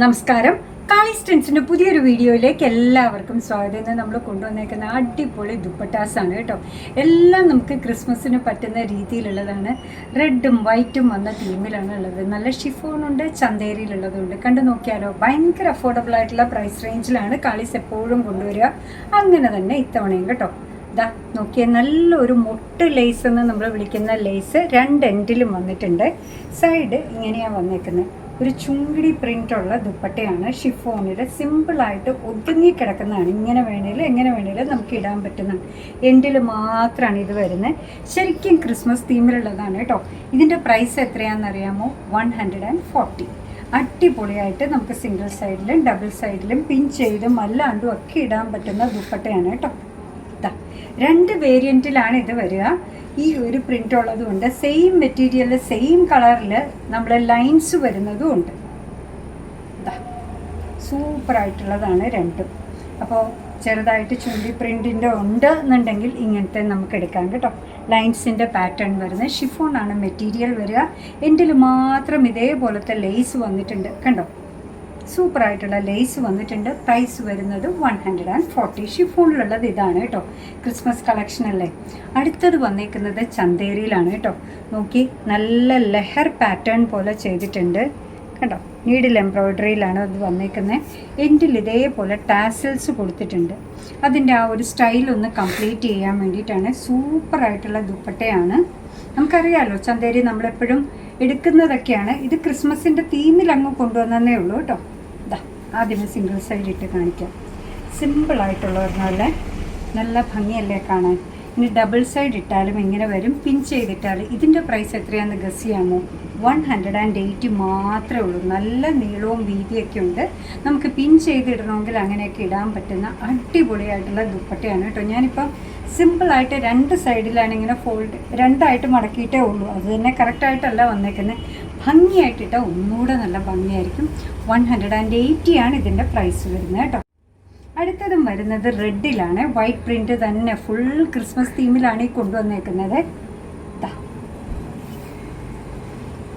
നമസ്കാരം. കാളി സ്റ്റെൻസിന്റെ പുതിയൊരു വീഡിയോയിലേക്ക് എല്ലാവർക്കും സ്വാഗതം. ഇന്ന് നമ്മൾ കൊണ്ടുവന്നേക്കുന്ന അടിപൊളി ദുപ്പട്ടാസാണ് കേട്ടോ. എല്ലാം നമുക്ക് ക്രിസ്മസിന് പറ്റുന്ന രീതിയിലുള്ളതാണ്. റെഡും വൈറ്റും വന്ന തീമിലാണ് ഉള്ളത്. നല്ല ഷിഫോൺ ഉണ്ട് ചന്തേരിയിലുള്ളതുണ്ട്. കണ്ടു നോക്കിയാലോ ഭയങ്കര അഫോർഡബിൾ ആയിട്ടുള്ള പ്രൈസ് റേഞ്ചിലാണ് കാളീസ് എപ്പോഴും കൊണ്ടുവരിക. അങ്ങനെ തന്നെ ഇത്തവണയും കേട്ടോ. ഇതാ നോക്കിയ നല്ലൊരു മുട്ട് ലേസ് എന്ന് നമ്മൾ വിളിക്കുന്ന ലേസ് രണ്ട് എൻഡിലും വന്നിട്ടുണ്ട്. സൈഡ് ഇങ്ങനെയാണ് വന്നേക്കുന്നത് ഒരു ചുങ്കിടി പ്രിന്റുള്ള ദുപ്പട്ടയാണ് ഷിഫോണിൽ സിമ്പിളായിട്ട് ഒതുങ്ങി കിടക്കുന്നതാണ്. ഇങ്ങനെ വേണേലും എങ്ങനെ വേണേലും നമുക്ക് ഇടാൻ പറ്റുന്നതാണ്. എൻഡിൽ മാത്രമാണ് ഇത് വരുന്നത് ശരിക്കും ക്രിസ്മസ് തീമിലുള്ളതാണ് കേട്ടോ. ഇതിന്റെ പ്രൈസ് എത്രയാണെന്നറിയാമോ വൺ ഹൺഡ്രഡ് ആൻഡ് ഫോർട്ടി അടിപൊളിയായിട്ട് നമുക്ക് സിംഗിൾ സൈഡിലും ഡബിൾ സൈഡിലും പിൻ ചെയ്തും അല്ലാണ്ടും ഒക്കെ ഇടാൻ പറ്റുന്ന ദുപ്പട്ടയാണ് കേട്ടോ. രണ്ട് വേരിയന്റിലാണ് ഇത് വരിക. ഈ ഒരു പ്രിന്റ് ഉള്ളതുകൊണ്ട് സെയിം മെറ്റീരിയലിൽ സെയിം കളറിൽ നമ്മൾ ലൈൻസ് വരുന്നതും ഉണ്ട്. സൂപ്പറായിട്ടുള്ളതാണ് രണ്ടും. അപ്പോൾ ചെറുതായിട്ട് ചുണ്ടി പ്രിന്റിന്റെ ഉണ്ട് എന്നുണ്ടെങ്കിൽ ഇങ്ങനത്തെ നമുക്ക് എടുക്കാം കേട്ടോ. ലൈൻസിന്റെ പാറ്റേൺ വരുന്നത് ഷിഫോണാണ് മെറ്റീരിയൽ വരിക. എൻഡിൽ മാത്രം ഇതേപോലത്തെ ലേസ് വന്നിട്ടുണ്ട്. കണ്ടോ? സൂപ്പറായിട്ടുള്ള ലേസ് വന്നിട്ടുണ്ട്. പ്രൈസ് വരുന്നത് വൺ ഹൺഡ്രഡ് ആൻഡ് ഫോർട്ടി ഷിഫോണിലുള്ളത് ഇതാണ് കേട്ടോ. ക്രിസ്മസ് കളക്ഷൻ അല്ലേ? അടുത്തത് വന്നിരിക്കുന്നത് ചന്തേരിയിലാണ് കേട്ടോ. നോക്കി നല്ല ലെഹർ പാറ്റേൺ പോലെ ചെയ്തിട്ടുണ്ട്. കണ്ടോ? നീഡിൽ എംബ്രോയ്ഡറിയിലാണ് അത് വന്നേക്കുന്നത്. എൻഡിൽ ഇതേപോലെ ടാസൽസ് കൊടുത്തിട്ടുണ്ട്. അതിന്റെ ആ ഒരു സ്റ്റൈൽ ഒന്ന് കംപ്ലീറ്റ് ചെയ്യാൻ വേണ്ടിയിട്ടാണ് സൂപ്പറായിട്ടുള്ള ദുപ്പട്ടയാണ്. നമുക്കറിയാമല്ലോ ചന്തേരി നമ്മളെപ്പോഴും എടുക്കുന്നതൊക്കെയാണ്. ഇത് ക്രിസ്മസിന്റെ തീമിൽ അങ്ങ് കൊണ്ടുവന്നേ ഉള്ളൂ കേട്ടോ. ആദ്യമേ സിംഗിൾ സൈഡ് ഇട്ട് കാണിക്കാം. സിമ്പിളായിട്ടുള്ള ഒരെണ്ണമല്ലേ. നല്ല ഭംഗിയല്ലേ കാണാൻ. ഇനി ഡബിൾ സൈഡ് ഇട്ടാലും ഇങ്ങനെ വരും. പിൻ ചെയ്തിട്ടാൽ ഇതിന്റെ പ്രൈസ് എത്രയാന്ന് ഗസ് ചെയ്യാമോ? വൺ ഹൺഡ്രഡ് ആൻഡ് എയ്റ്റി മാത്രമേ ഉള്ളൂ. നല്ല നീളവും വീതിയൊക്കെ ഉണ്ട്. നമുക്ക് പിൻ ചെയ്തിടണമെങ്കിൽ അങ്ങനെയൊക്കെ ഇടാൻ പറ്റുന്ന അടിപൊളിയായിട്ടുള്ള ദുപ്പട്ടയാണ് കേട്ടോ. ഞാനിപ്പം സിമ്പിളായിട്ട് രണ്ട് സൈഡിലാണ് ഇങ്ങനെ ഫോൾഡ് രണ്ടായിട്ട് മടക്കിയിട്ടേ ഉള്ളൂ. അത് തന്നെ കറക്റ്റായിട്ടല്ല വന്നേക്കുന്നത് ഭംഗിയായിട്ടിട്ട ഒന്നുകൂടെ നല്ല ഭംഗിയായിരിക്കും. വൺ ഹൺഡ്രഡ് ആൻഡ് എയ്റ്റി ആണ് ഇതിന്റെ പ്രൈസ് വരുന്നത് കേട്ടോ. അടുത്തതും വരുന്നത് റെഡിലാണ് വൈറ്റ് പ്രിന്റ് തന്നെ ഫുൾ ക്രിസ്മസ് തീമിലാണ് ഈ കൊണ്ടുവന്നേക്കുന്നത്.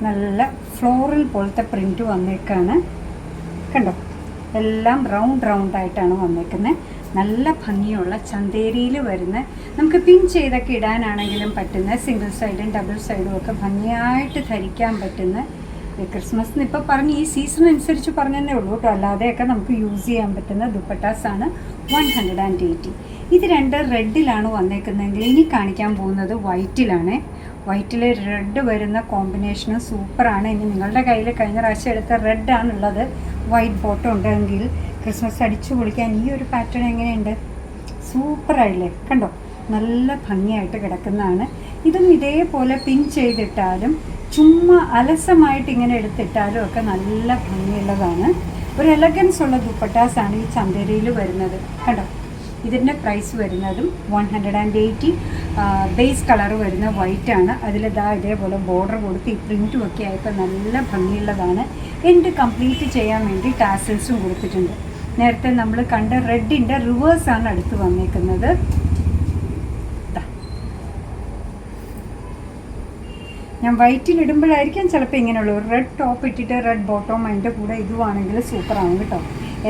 നല്ല ഫ്ലോറൽ പോലത്തെ പ്രിന്റ് വന്നേക്കാണ്. കണ്ടോ? എല്ലാം റൗണ്ട് റൗണ്ട് ആയിട്ടാണ് വന്നേക്കുന്നത് നല്ല ഭംഗിയുള്ള ചന്തേരിയിൽ വരുന്ന നമുക്ക് പിൻ ചെയ്തൊക്കെ ഇടാനാണെങ്കിലും പറ്റുന്ന സിംഗിൾ സൈഡും ഡബിൾ സൈഡും ഒക്കെ ഭംഗിയായിട്ട് ധരിക്കാൻ പറ്റുന്ന ക്രിസ്മസിന് ഇപ്പോൾ പറഞ്ഞ് ഈ സീസൺ അനുസരിച്ച് പറഞ്ഞതേ ഉള്ളൂ കേട്ടോ. അല്ലാതെയൊക്കെ നമുക്ക് യൂസ് ചെയ്യാൻ പറ്റുന്ന ദുപ്പട്ടാസ് ആണ് വൺ ഹൺഡ്രഡ് ആൻഡ് എയ്റ്റി ഇത് രണ്ട് റെഡിലാണ് വന്നേക്കുന്നതെങ്കിൽ ഇനി കാണിക്കാൻ പോകുന്നത് വൈറ്റിലാണ് വൈറ്റിൽ റെഡ് വരുന്ന കോമ്പിനേഷനും സൂപ്പറാണ് ഇനി നിങ്ങളുടെ കയ്യിൽ കഴിഞ്ഞ പ്രാവശ്യം എടുത്ത റെഡ് ആണുള്ളത്. വൈറ്റ് ബോട്ടം ഉണ്ടെങ്കിൽ ക്രിസ്മസ് അടിച്ചു പൊളിക്കാൻ ഈ ഒരു പാറ്റേൺ എങ്ങനെയുണ്ട്? സൂപ്പറായില്ലേ കണ്ടോ? നല്ല ഭംഗിയായിട്ട് കിടക്കുന്നതാണ്. ഇതും ഇതേപോലെ പിൻ ചെയ്തിട്ടാലും ചുമ്മാ അലസമായിട്ട് ഇങ്ങനെ എടുത്തിട്ടാലും ഒക്കെ നല്ല ഭംഗിയുള്ളതാണ്. ഒരു എലഗൻസ് ഉള്ള ദുപ്പട്ടാസാണ് ഈ ചന്തേരിയിൽ വരുന്നത്. കണ്ടോ? ഇതിന്റെ പ്രൈസ് വരുന്നതും one hundred and eighty base colour വരുന്ന വൈറ്റ് ആണ്. അതിൽ ഇതാ ഇതേപോലെ ബോർഡർ കൊടുത്ത് ഈ പ്രിന്റും ഒക്കെ ആയപ്പോൾ നല്ല ഭംഗിയുള്ളതാണ്. എന്റെ കംപ്ലീറ്റ് ചെയ്യാൻ വേണ്ടി ടാസൽസും കൊടുത്തിട്ടുണ്ട്. നേരത്തെ നമ്മൾ കണ്ട റെഡിന്റെ റിവേഴ്സാണ് അടുത്ത് വന്നേക്കുന്നത്. ഞാൻ വൈറ്റിൽ ഇടുമ്പോഴായിരിക്കും ചിലപ്പോൾ ഇങ്ങനെയുള്ളൂ. റെഡ് ടോപ്പ് ഇട്ടിട്ട് റെഡ് ബോട്ടോം അതിന്റെ കൂടെ ഇതുവാണെങ്കിൽ സൂപ്പറാണ് കേട്ടോ.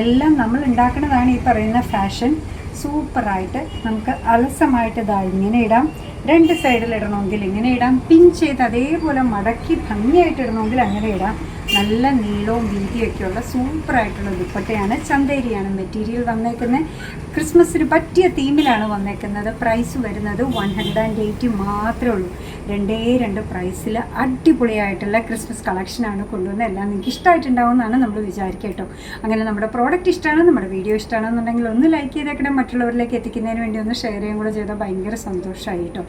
എല്ലാം നമ്മൾ ഉണ്ടാക്കുന്നതാണ് ഈ പറയുന്ന ഫാഷൻ സൂപ്പറായിട്ട് നമുക്ക് അലസമായിട്ട് ഇതാ ഇങ്ങനെ ഇടാം. രണ്ട് സൈഡിൽ ഇടണമെങ്കിൽ ഇങ്ങനെ ഇടാം. പിൻ ചെയ്ത് അതേപോലെ മടക്കി ഭംഗിയായിട്ട് ഇടണമെങ്കിൽ അങ്ങനെ ഇടാം. നല്ല നീളവും വീതിയൊക്കെയുള്ള സൂപ്പറായിട്ടുള്ള ദുപ്പട്ടയാണ്. ചന്തേരിയാണ് മെറ്റീരിയൽ വന്നേക്കുന്നത്. ക്രിസ്മസിന് പറ്റിയ തീമിലാണ് വന്നേക്കുന്നത്. പ്രൈസ് വരുന്നത് വൺ ഹൺഡ്രഡ് ആൻഡ് എയ്റ്റി മാത്രമേ ഉള്ളൂ. രണ്ടേ രണ്ട് പ്രൈസിൽ അടിപൊളിയായിട്ടുള്ള ക്രിസ്മസ് കളക്ഷനാണ് കൊണ്ടുവന്നത്. എല്ലാം നിങ്ങൾക്ക് ഇഷ്ടമായിട്ടുണ്ടാവുമെന്നാണ് നമ്മൾ വിചാരിക്കുക കേട്ടോ. അങ്ങനെ നമ്മുടെ പ്രോഡക്റ്റ് ഇഷ്ടമാണ് നമ്മുടെ വീഡിയോ ഇഷ്ടമാണെന്നുണ്ടെങ്കിൽ ഒന്ന് ലൈക്ക് ചെയ്തേക്കണം. മറ്റുള്ളവരിലേക്ക് എത്തിക്കുന്നതിന് വേണ്ടി ഒന്ന് ഷെയർ ചെയ്യുകയും കൂടെ ചെയ്താൽ ഭയങ്കര സന്തോഷമായി കേട്ടോ.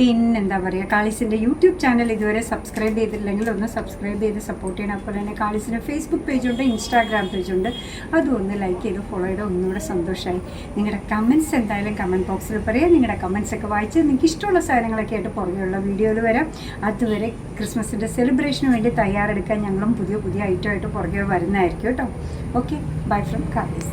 പിന്നെന്താ പറയുക കാളിസിന്റെ യൂട്യൂബ് ചാനൽ ഇതുവരെ സബ്സ്ക്രൈബ് ചെയ്തിട്ടില്ലെങ്കിൽ ഒന്ന് സബ്സ്ക്രൈബ് ചെയ്ത് സപ്പോർട്ട് ചെയ്യണം. അതുപോലെ തന്നെ കാളിസിന്റെ ഫേസ്ബുക്ക് പേജുണ്ട് ഇൻസ്റ്റാഗ്രാം പേജുണ്ട് അതും ഒന്ന് ലൈക്ക് ചെയ്ത് ഫോളോ ചെയ്ത് ഒന്നുകൂടെ സന്തോഷമായി നിങ്ങളുടെ കമന്റ്സ് എന്തായാലും കമന്റ് ബോക്സിൽ പറയാം. നിങ്ങളുടെ കമന്റ്സ് ഒക്കെ വായിച്ച് നിങ്ങൾക്ക് ഇഷ്ടമുള്ള സാധനങ്ങളൊക്കെ ആയിട്ട് പുറകെയുള്ള വീഡിയോയിൽ വരാം. അതുവരെ ക്രിസ്മസിന്റെ സെലിബ്രേഷന് വേണ്ടി തയ്യാറെടുക്കാൻ ഞങ്ങളും പുതിയ പുതിയ ഐറ്റം ആയിട്ട് പുറകെ വരുന്നതായിരിക്കും കേട്ടോ. Okay bye from കാളീസ്